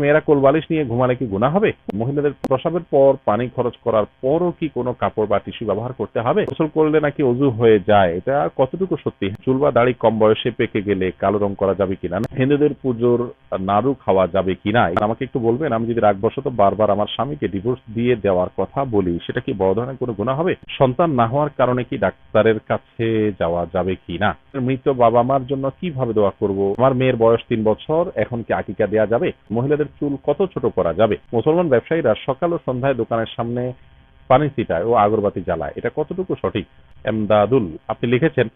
মেয়েরা কোল বালিশ নিয়ে ঘুমালে কি গুণা হবে? মহিলাদের প্রসাবের পর পানি খরচ করার পরও কি কোনো কাপড় বা টিস্যু ব্যবহার করতে হবে? গোসল করলে নাকি অজু হয়ে যায়? এটা কতটুকু সত্যি? চুল বা দাড়ি কম বয়সে পেকে গেলে কালো রং করা যাবে কিনা? হিন্দুদের পুজোর নাড়ু খাওয়া যাবে কিনা? আমাকে একটু বলবেন, আমি যদি রাগবশত বারবার আমার স্বামীকে ডিভোর্স দিয়ে দেওয়ার কথা বলি, সেটা কি বড় ধরনের কোনো গুণা হবে? সন্তান না হওয়ার কারণে কি ডাক্তারের কাছে যাওয়া যাবে কিনা? মৃত বাবা মার জন্য কীভাবে দোয়া করব? আমার মেয়ের বয়স তিন বছর, এখন কি আকিকা দেওয়া যাবে? মহিলাদের চুল কত ছোট করা যাবে? মুসলমান ব্যবসায়ীরা সকাল ও সন্ধ্যায় দোকানের সামনে পানি ছিটায় ও আগরবাতি জ্বালায়। এটা কতটুকু সঠিক? এমদাদুল, আপনি লিখেছেন,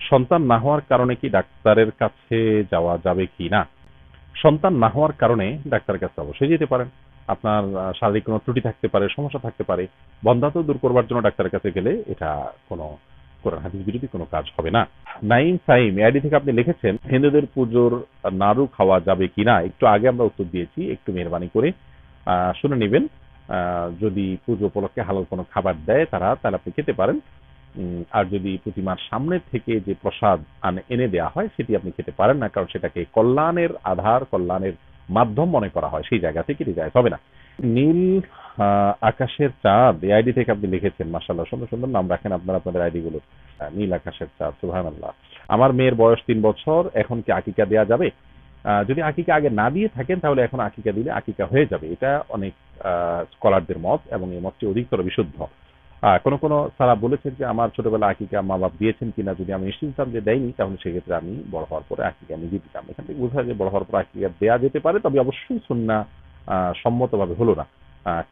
সন্তান না হওয়ার কারণে কি ডাক্তারের কাছে যাওয়া যাবে কি না? সন্তান না হওয়ার কারণে ডাক্তারের কাছে অবশ্যই যেতে পারেন। আপনার শারীরিক কোনো ত্রুটি থাকতে পারে, সমস্যা থাকতে পারে। বন্ধাত্ম দূর করবার জন্য ডাক্তারের কাছে গেলে এটা কোনো কোরআন হাদিস বিরোধী কোনো কাজ হবে না। নাইম সাইম এআইডি থেকে আপনি লিখেছেন, হিন্দুদের পুজোর নাড়ু খাওয়া যাবে কিনা? একটু আগে আমরা উত্তর দিয়েছি, একটু মেহরবানি করে শুনে নেবেন। যদি পুজো উপলক্ষে হালাল কোনো খাবার দেয় তারা, তাহলে আপনি খেতে পারেন। আর যদি প্রতিমার সামনে থেকে যে প্রসাদ এনে দেওয়া হয়, সেটি আপনি খেতে পারেন না, কারণ সেটাকে কল্যাণের আধার, কল্যাণের মাধ্যম মনে করা হয়, সেই জায়গা থেকে এটি হবে না। নীল আকাশের চাঁদ এআইডি থেকে আপনি লিখেছেন মাসাল্লাহ সুন্দর সুন্দর নাম রাখেন আপনারা আপনাদের আইডি গুলো নীল আকাশের চাঁদ সুহান আল্লাহ আমার মেয়ের বয়স তিন বছর, এখন কি আকিকা দেওয়া যাবে? যদি আকিকা আগে না দিয়ে থাকেন, তাহলে এখন আকিকা দিলে আকিকা হয়ে যাবে। এটা অনেক স্কলারদের মত এবং এই মতটি অধিকতর বিশুদ্ধ। কোনো কোনো সারা বলেছেন যে আমার ছোটবেলা আকিকা মা বাপ দিয়েছেন কিনা যদি আমি নিশ্চিত ছিলাম যে দেয়নি তাহলে সেক্ষেত্রে আমি বড় হওয়ার পরে আকিকা নিজে দিতাম। এখান থেকে বোঝা যে বড় হওয়ার পর আকিকা দেওয়া যেতে পারে তবে অবশ্যই সুন্না সম্মতভাবে হলো না।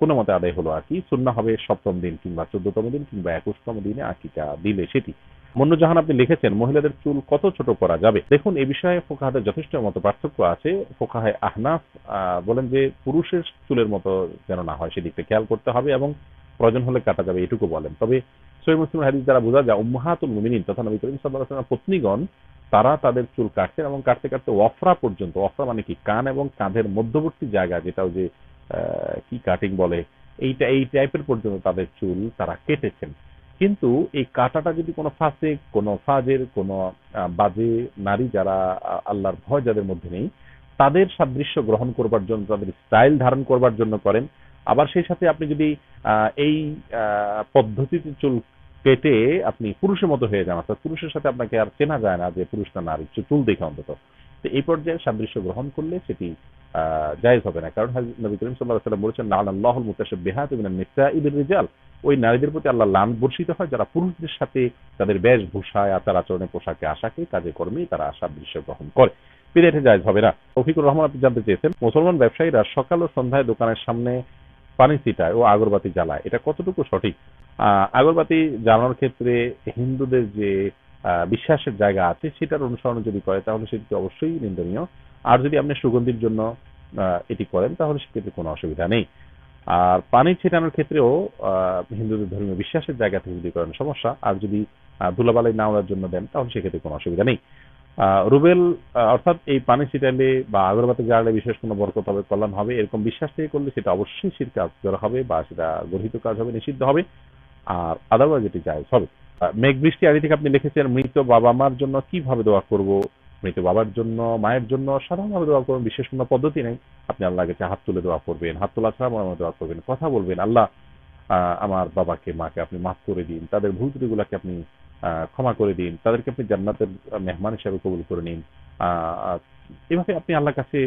কোনো মতে আদায় হলো আর কি। সুন্না হবে সপ্তম দিন কিংবা চোদ্দতম দিন কিংবা একুশতম দিনে আকিকা দিলে সেটি। মন্নুজাহান আপনি লিখেছেন মহিলাদের চুল কত ছোট করা যাবে? দেখুন এ বিষয়ে ফোকাহাদের যথেষ্ট মতো পার্থক্য আছে। ফোকাহে আহনাফ আহ, বলেন যে পুরুষের চুলের মতো যেন না হয় সেদিকটা খেয়াল করতে হবে এবং প্রয়োজন হলে কাটা যাবে, এটুকু বলেন। তবে সৈয় মুসলিম হাদিস দ্বারা বোঝা যায়, উম্মাহাতুল মুমিনিন তথা নবী করিম সাল্লাল্লাহু আলাইহি পত্নীগণ, তারা তাদের চুল কাটতেন এবং কাটতে কাটতে ওয়াফরা পর্যন্ত, ওয়াফরা মানে কি? কান এবং কাঁধের মধ্যবর্তী জায়গা যেটাও যে কি কাটিং বলে, এইটা, এই টাইপের পর্যন্ত তাদের চুল তারা কেটেছেন। কিন্তু এই কাটাটা যদি কোনো ফাসে কোনো ফাজের, কোনো বাজে নারী যারা আল্লাহর ভয় যাদের মধ্যে নেই, তাদের সাদৃশ্য গ্রহণ করবার জন্য, তাদের স্টাইল ধারণ করবার জন্য করেন। আবার সেই সাথে আপনি যদি এই পদ্ধতিতে চুল কেটে আপনি পুরুষের মতো হয়ে যান, অর্থাৎ পুরুষের সাথে আপনাকে আর চেনা যায় না যে পুরুষ না নারী চুল দেখে অন্তত। তো এই পর্যায়ে সাদৃশ্য গ্রহণ করলে সেটি জায়েজ হবে না। কারণ নবী করিম সাল্লাল্লাহু আলাইহি ওয়াসাল্লাম বলেছেন লাআন আল্লাহুল মুতাশাব্বিহাত মিনান নিসাই বির রিজাল ওই নারীদের প্রতি আল্লাহ লান বর্ষিত হয়, যারা পুরুষদের সাথে তাদের বেশভূষায়, আচার আচরণে পোশাকে, আশাকে, কাজে কর্মে তারা সাদৃশ্য গ্রহণ করে। বিদেশে জায়েজ হবে না। রফিকুর রহমান, আপনি জানতে চেয়েছেন, মুসলমান ব্যবসায়ীরা সকাল ও সন্ধ্যায় দোকানের সামনে পানি ছিটায় ও আগরবাতি জ্বালায়। এটা কতটুকু সঠিক? আগরবাতি জ্বালানোর ক্ষেত্রে হিন্দুদের যে বিশ্বাসের জায়গা আছে, সেটার অনুসরণ যদি করে, তাহলে সেটি অবশ্যই নিন্দনীয়। আর যদি আপনি সুগন্ধির জন্য এটি করেন, তাহলে সেক্ষেত্রে কোনো অসুবিধা নেই। আর পানি ছিটানোর ক্ষেত্রেও হিন্দুদের ধর্মীয় বিশ্বাসের জায়গা থেকে যদি করেন, সমস্যা। আর যদি ধুলাবালাই না ওড়ার জন্য দেন, তাহলে সেক্ষেত্রে কোনো অসুবিধা নেই। রুবেল অর্থাৎ এই পানি ছিটালে বা আগরবাতি জ্বালালে বিশেষ কোনো বরকত হবে, কল্যাণ হবে, এরকম বিশ্বাস থেকে করলে সেটা অবশ্যই শীত কাজ করা হবে বা সেটা গর্হিত কাজ হবে, নিষিদ্ধ হবে। আর আদারওয়াইজ এটি জায়জ হবে মেঘ বৃষ্টি আদি থেকে আপনি লিখেছেন মৃত বাবা মার জন্য কীভাবে দোয়া করব? মৃত বাবার জন্য, মায়ের জন্য সাধারণভাবে দোয়া করবেন বিশেষ কোনো পদ্ধতি নেই। আপনি আল্লাহর কাছে হাত তুলে দোয়া করবেন, হাত তোলা ছাড়া মনে দোয়া করবেন, কথা বলবেন। আল্লাহ আমার বাবাকে, মাকে আপনি মাফ করে দিন। তাদের ভুল ত্রুটিগুলোকে আপনি ক্ষমা করে দিন। তাদেরকে আপনি জান্নাতের মেহমান হিসাবে কবুল করে নিন। এভাবে আপনি আল্লাহর কাছে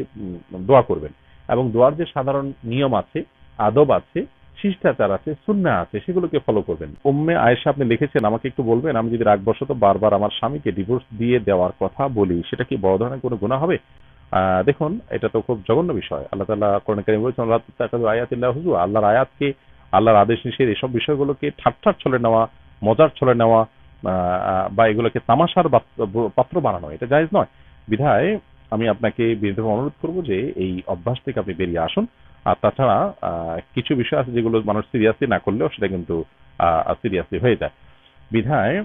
দোয়া করবেন। এবং দোয়ার যে সাধারণ নিয়ম আছে, আদব আছে, শিষ্টাচার আছে সুন্না আছে, সেগুলোকে ফলো করবেন। উম্মে আয়েশা, আপনি লিখেছেন, আমাকে একটু বলবেন, আমি যদি রাগবশত বারবার আমার স্বামীকে ডিভোর্স দিয়ে দেওয়ার কথা বলি, সেটা কি বড় ধরনের কোনো গুণা হবে? দেখুন, এটা তো খুব জঘন্য বিষয়। আল্লাহ তাআলা কোরআন কারিমে বলেছেন আল্লাহ আয়াতিল্লাহ হুজু আল্লাহর আয়াতকে, আল্লাহর আদেশ নিষেধ, এসব বিষয়গুলোকে ঠাট্টার ছলে নেওয়া, মজার ছলে নেওয়া বা এগুলোকে তামাশার পাত্র বানানো, এটা জায়েজ নয়। বিধায় আমি আপনাকে বিনীতভাবে অনুরোধ করব যে এই অভ্যাস থেকে আপনি বেরিয়ে আসুন। আর তাছাড়া কিছু বিষয় আছে যেগুলো মানুষ সিরিয়াসলি না করলেও সেটা কিন্তু সিরিয়াসলি হয়ে যায়। বিধায়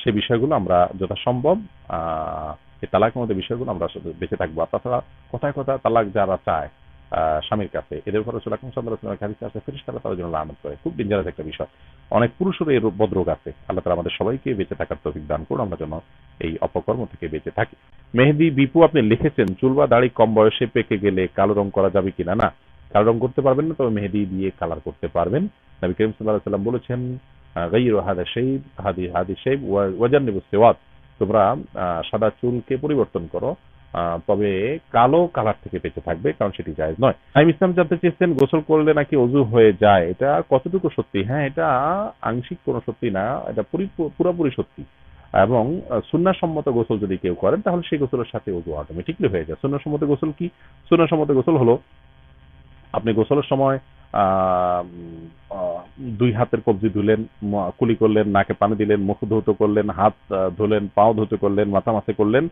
সে বিষয়গুলো আমরা যথাসম্ভব তালাকের মধ্যে বিষয়গুলো আমরা বেঁচে থাকব। আর তাছাড়া কোথায় কথা তালাক যারা চায় স্বামীর কাছে। এদের উপর রসুল আকরম সাল্লাল্লাহু আলাইহি ওয়াসাল্লাম হাদিসে আছে ফেরেশতারা তাদের জন্য লানত করে। খুব ডেঞ্জারাস একটা বিষয়। অনেক পুরুষের এই রোগ- বদরোগ আছে। আল্লাহ তাআলা আমাদের সবাইকে বেঁচে থাকার তৌফিক দান করুন। আমরা যেন এই অপকর্ম থেকে বেঁচে থাকি। মেহেদি, বিপু আপনি লিখেছেন, চুল বা দাড়ি কম বয়সে পেকে গেলে কালো রং করা যাবে কিনা? না, কালো রং করতে পারবেন না, তবে মেহেদি দিয়ে কালার করতে পারবেন। নবী করিম আলাইহি সাল্লাম বলেছেন গাইরু হাদা শাইব, হাদি হাদি শাইব ওয়াজান্নিবু সিওয়াত। তোমরা সাদা চুলকে পরিবর্তন করো। তবে কালো কালার থেকে বেঁচে থাকবে, কারণ সেটি জায়েজ নয়। আমি ইসলাম জানতে চেয়েছেন গোসল করলে নাকি অজু হয়ে যায়। এটা কতটুকু সত্যি? হ্যাঁ এটা আংশিক কোনো সত্যি না, এটা পুরি- পুরোপুরি সত্যি। এবং সুন্না সম্মত গোসল যদি কেউ করেন, তাহলে সেই গোসলের সাথে অজু অটোমেটিকলি হয়ে যায়। সুন্না সম্মত গোসল কি? সুন্না সম্মত গোসল হলো, আপনি গোসলের সময় দুই হাতের কবজি ধুলেন কুলি করলেন, নাকে পানি দিলেন, মুখ ধৌত করলেন, হাত ধুলেন, পাও ধৌত করলেন, মাথা মাথে করলেন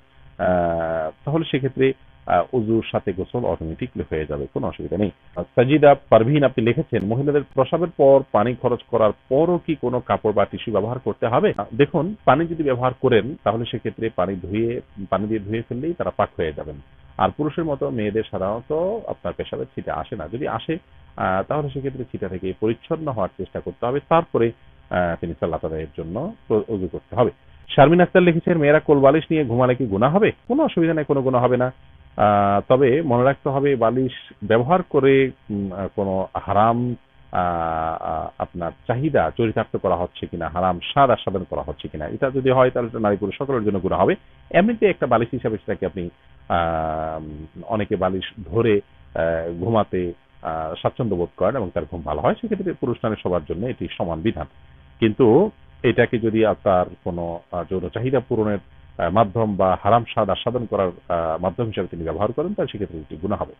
তাহলে সেক্ষেত্রে অজুর সাথে গোসল অটোমেটিকলি হয়ে যাবে, কোনো অসুবিধা নেই। সাজিদা পারভিন আপনি লিখেছেন, মহিলাদের প্রসাবের পর পানি খরচ করার পরও কি কোনো কাপড় বা টিস্যু ব্যবহার করতে হবে? দেখুন, পানি যদি ব্যবহার করেন, তাহলে সেক্ষেত্রে পানি ধুয়ে, পানি দিয়ে ধুয়ে ফেললেই তারা পাক হয়ে যাবেন। আর পুরুষের মতো মেয়েদের সাধারণত আপনার পেশাবের ছিটা আসে না। যদি আসে তাহলে সেক্ষেত্রে ছিটা থেকে পরিচ্ছন্ন হওয়ার চেষ্টা করতে হবে। তারপরে তিনি সাল্লাহ আদায়ের জন্য উজু করতে হবে। শারমিন আক্তার লিখেছেন, মেয়েরা কোল বালিশ নিয়ে ঘুমালে কি গুণা হবে? কোনো অসুবিধা নেই, কোনো গুণা হবে না। তবে মনে রাখতে হবে, বালিশ ব্যবহার করে কোনো হারাম আপনার চাহিদা চরিতার্থ করা হচ্ছে কিনা, হারাম স্বাদ আস্বাদন করা হচ্ছে কিনা, এটা যদি হয় তাহলে নারী পুরুষ সকলের জন্য গুণা হবে। এমনিতে একটা বালিশ হিসাবে সেটাকে আপনি অনেকে বালিশ ধরে ঘুমাতে স্বাচ্ছন্দ্য বোধ করেন এবং তার ঘুম ভালো হয়, সেক্ষেত্রে পুরুষ নারী সবার জন্য এটি সমান বিধান। কিন্তু এটাকে যদি আপনার কোনো যৌন চাহিদা পূরণের মাধ্যম বা হারাম স্বাদ আস্বাদন করার মাধ্যম হিসেবে তিনি ব্যবহার করেন, তাহলে সেক্ষেত্রে এটি গুণা হবে।